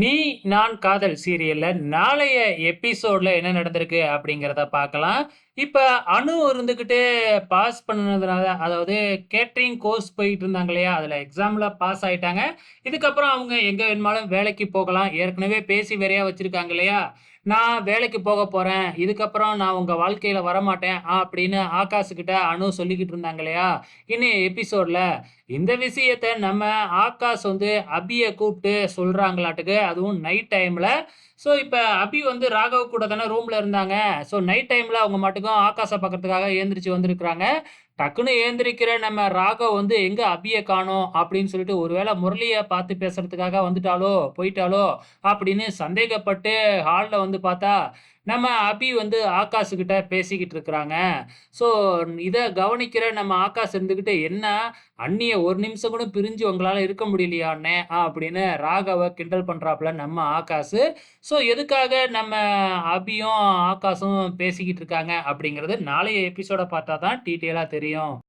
நீ நான் காதல் சீரியல்ல நாளைய எபிசோட்ல என்ன நடந்திருக்கு அப்படிங்கிறத பார்க்கலாம். இப்போ அணு இருந்துக்கிட்டு பாஸ் பண்ணதுனால அதாவது கேட்ரிங் கோர்ஸ் போயிட்டு இருந்தாங்க இல்லையா? அதில் எக்ஸாமில் பாஸ் ஆகிட்டாங்க இதுக்கப்புறம் அவங்க எங்கே வேணுமாலும் வேலைக்கு போகலாம். ஏற்கனவே பேசி வேறையா வச்சுருக்காங்க இல்லையா? நான் வேலைக்கு போக போறேன். இதுக்கப்புறம் நான் உங்க வாழ்க்கையில வரமாட்டேன். அப்படின்னு ஆகாஷ் கிட்ட அனு சொல்லிக்கிட்டு இருந்தாங்க இல்லையா? இன்னும் எபிசோட்ல இந்த விஷயத்தை நம்ம ஆகாஷ் வந்து அபிய கூப்பிட்டு சொல்றாங்களாட்டுக்கு. அதுவும் நைட் டைம்ல. ஸோ இப்போ அபி வந்து ராகவ் கூட தானே ரூமில் இருந்தாங்க. ஸோ நைட் டைமில் அவங்க மாட்டுக்கும் ஆகாசம் பார்க்கறதுக்காக ஏந்திரிச்சு வந்திருக்கிறாங்க. டக்குன்னு ஏந்திரிக்கிற நம்ம ராகவ் வந்து எங்கே அபியை காணோம் அப்படின்னு சொல்லிட்டு ஒருவேளை முரளிய பார்த்து பேசுறதுக்காக வந்துட்டாலோ போயிட்டாலோ அப்படின்னு சந்தேகப்பட்டு ஹாலில் வந்து பார்த்தா, நம்ம அபி வந்து ஆகாஷ்கிட்ட பேசிக்கிட்டு இருக்கிறாங்க. ஸோ இதை கவனிக்கிற நம்ம ஆகாஷ் இருந்துக்கிட்டு "என்ன அண்ணிய ஒரு நிமிஷம் கூட பிரிஞ்சு உங்களால் இருக்க முடியலையாண்ணே அப்படின்னு ராகவை கிண்டல் பண்ணுறாப்புல நம்ம ஆகாஷ் ஸோ எதுக்காக நம்ம அபியும், ஆகாஷும் பேசிக்கிட்டு இருக்காங்க அப்படிங்கிறது நாளைய எபிசோடை பார்த்தா தான் டீட்டெயிலாக தெரியும்.